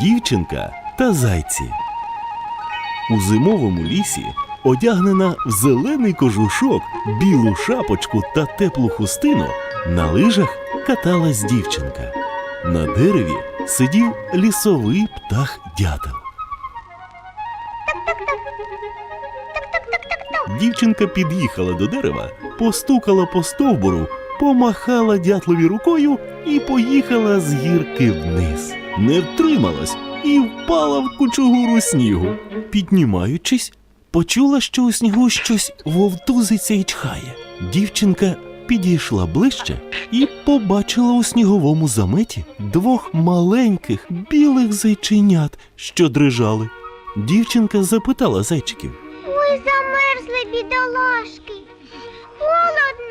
Дівчинка та зайці. У зимовому лісі, одягнена в зелений кожушок, білу шапочку та теплу хустину, на лижах каталась дівчинка. На дереві сидів лісовий птах дятел. Дівчинка під'їхала до дерева, постукала по стовбуру, помахала дятлові рукою і поїхала з гірки вниз. Не втрималась і впала в кучугуру снігу. Піднімаючись, почула, що у снігу щось вовтузиться і чхає. Дівчинка підійшла ближче і побачила у сніговому заметі двох маленьких білих зайченят, що дрижали. Дівчинка запитала зайчиків. Ой, замерзли бідолашки. Холодно.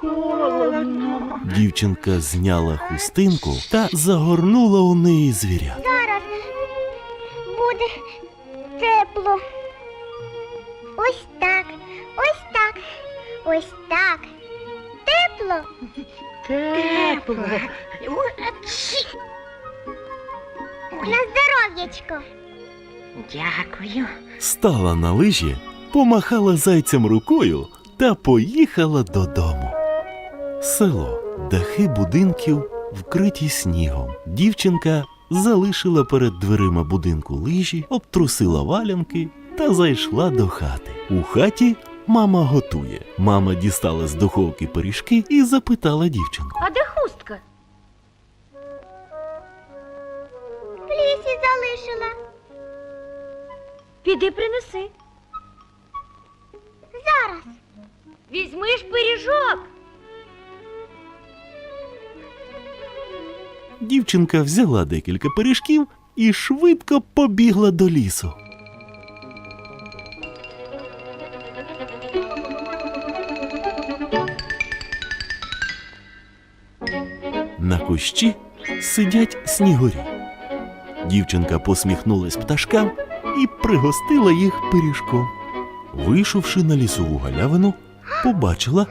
Холодно. Дівчинка зняла хустинку та загорнула у неї звіря. Зараз буде тепло. Ось так, ось так, ось так. Тепло. Тепло. На здоров'ячко. Дякую. Стала на лижі, помахала зайцям рукою та поїхала додому. Село, дахи будинків вкриті снігом. Дівчинка залишила перед дверима будинку лижі, обтрусила валянки та зайшла до хати. У хаті мама готує. Мама дістала з духовки пиріжки і запитала дівчинку. А де хустка? В лісі залишила. Піди принеси. Зараз. Візьми ж пиріжок. Дівчинка взяла декілька пиріжків і швидко побігла до лісу. На кущі сидять снігурі. Дівчинка посміхнулась пташкам і пригостила їх пиріжком. Вийшовши на лісову галявину, побачила,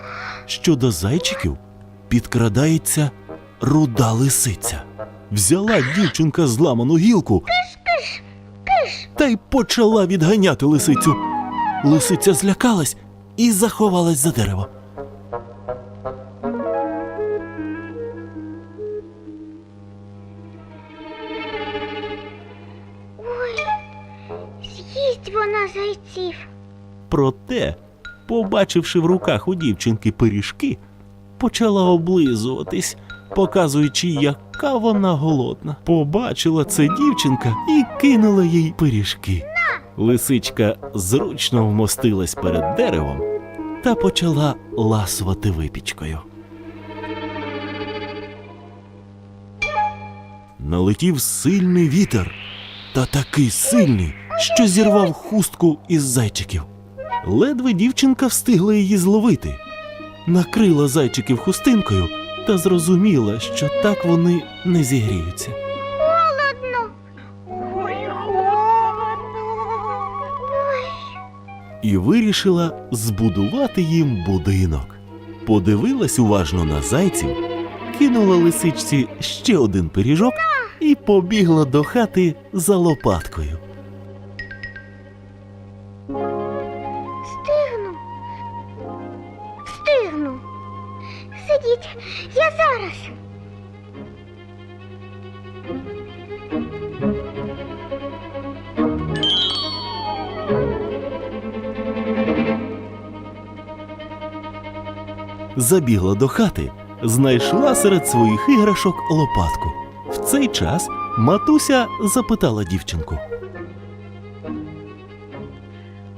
що до зайчиків підкрадається руда лисиця. Взяла дівчинка зламану гілку та й почала відганяти лисицю. Лисиця злякалась і заховалась за дерево. Ой, з'їсть вона зайців. Проте, побачивши в руках у дівчинки пиріжки, почала облизуватись, показуючи, яка вона голодна. Побачила це дівчинка і кинула їй пиріжки. Лисичка зручно вмостилась перед деревом та почала ласувати випічкою. Налетів сильний вітер, та такий сильний, що зірвав хустку із зайчиків. Ледве дівчинка встигла її зловити, накрила зайчиків хустинкою та зрозуміла, що так вони не зігріються. Холодно. Ой, холодно. і вирішила збудувати їм будинок. Подивилась уважно на зайців, кинула лисичці ще один пиріжок і побігла до хати за лопаткою. Сидіть, я зараз. Забігла до хати, знайшла серед своїх іграшок лопатку. В цей час матуся запитала дівчинку.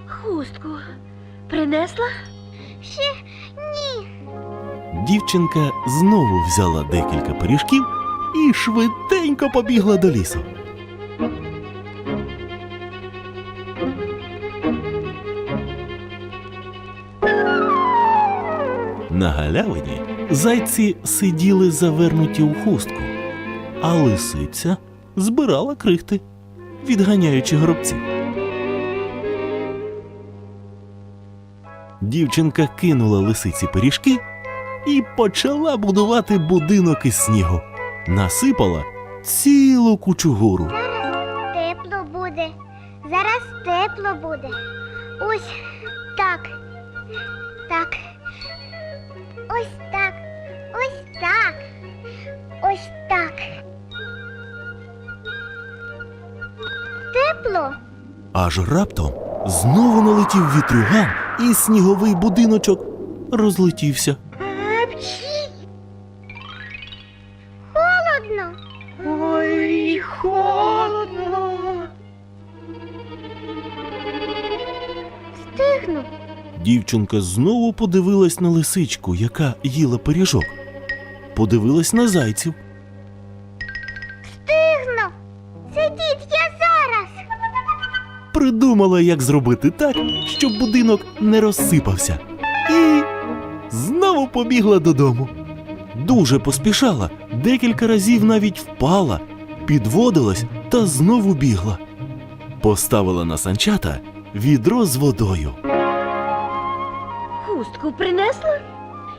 Хустку принесла? Ще. Дівчинка знову взяла декілька пиріжків і швиденько побігла до лісу. На галявині зайці сиділи завернуті у хустку, а лисиця збирала крихти, відганяючи горобців. Дівчинка кинула лисиці пиріжки і почала будувати будинок із снігу. Насипала цілу кучугуру. Зараз тепло буде. Зараз тепло буде. Ось так. Так. Ось так. Ось так. Ось так. Тепло. Аж раптом знову налетів вітрюган, і сніговий будиночок розлетівся. Холодно. Ой, холодно. Стигну. Дівчинка знову подивилась на лисичку, яка їла пиріжок. Подивилась на зайців. Стигну. Сидіть, я зараз. придумала, як зробити так, щоб будинок не розсипався. І знову побігла додому. Дуже поспішала, декілька разів навіть впала, підводилась та знову бігла. Поставила на санчата відро з водою. Хустку принесла?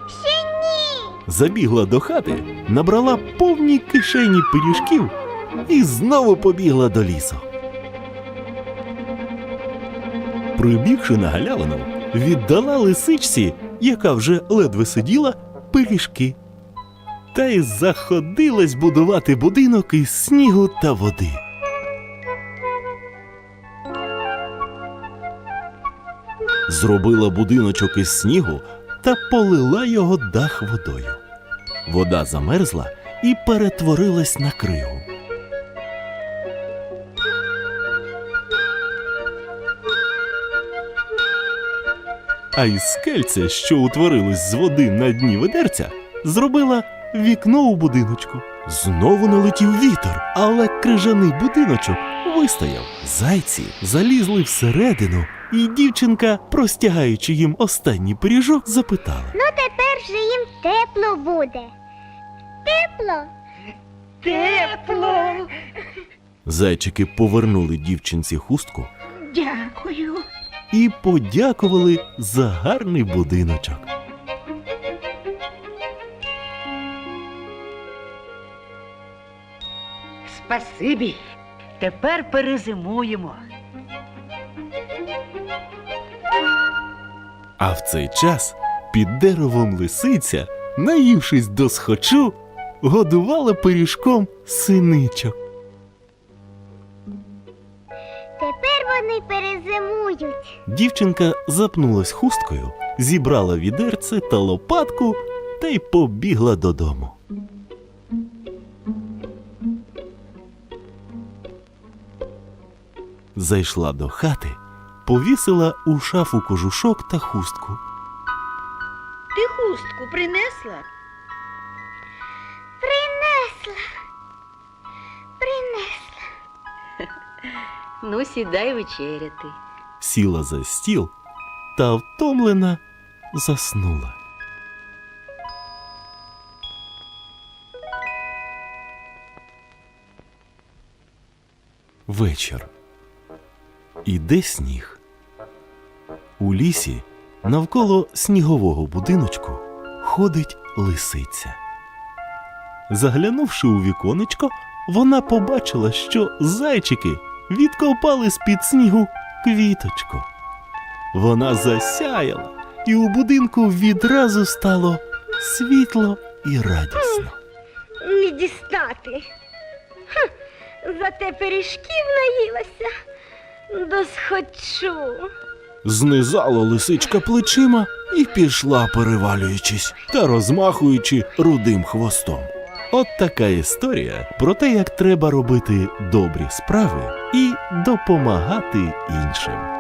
Ще ні. Забігла до хати, набрала повні кишені пиріжків і знову побігла до лісу. Прибігши на галявину, віддала лисичці, яка вже ледве сиділа, пиріжки. Та й заходилась будувати будинок із снігу та води. Зробила будиночок із снігу та полила його дах водою. Вода замерзла і перетворилась на кригу. А із скельця, що утворилось з води на дні ведерця, зробила вікно у будиночку. Знову налетів вітер, але крижаний будиночок вистояв. Зайці залізли всередину, і дівчинка, простягаючи їм останній пиріжок, запитала. Ну тепер же їм тепло буде. Тепло. Тепло. Зайчики повернули дівчинці хустку Дякую. і подякували за гарний будиночок. Спасибі. Тепер перезимуємо. А в цей час під деревом лисиця, наївшись до схочу, годувала пиріжком синичок. Тепер вони перезимують. Дівчинка запнулась хусткою, зібрала відерце та лопатку та й побігла додому. Зайшла до хати, повісила у шафу кожушок та хустку. Ти хустку принесла? Принесла. Принесла. Ну, сідай вечеряти. сіла за стіл та втомлена заснула. Вечір. Іде сніг. У лісі навколо снігового будиночку ходить лисиця. Заглянувши у віконечко, вона побачила, що зайчики відкопали з-під снігу квіточку. Вона засяяла, і у будинку відразу стало світло і радісно. Не дістати. Хм, зате пиріжків наїлася. Досхочу. Знизала лисичка плечима і пішла, перевалюючись та розмахуючи рудим хвостом. От така історія про те, як треба робити добрі справи і допомагати іншим.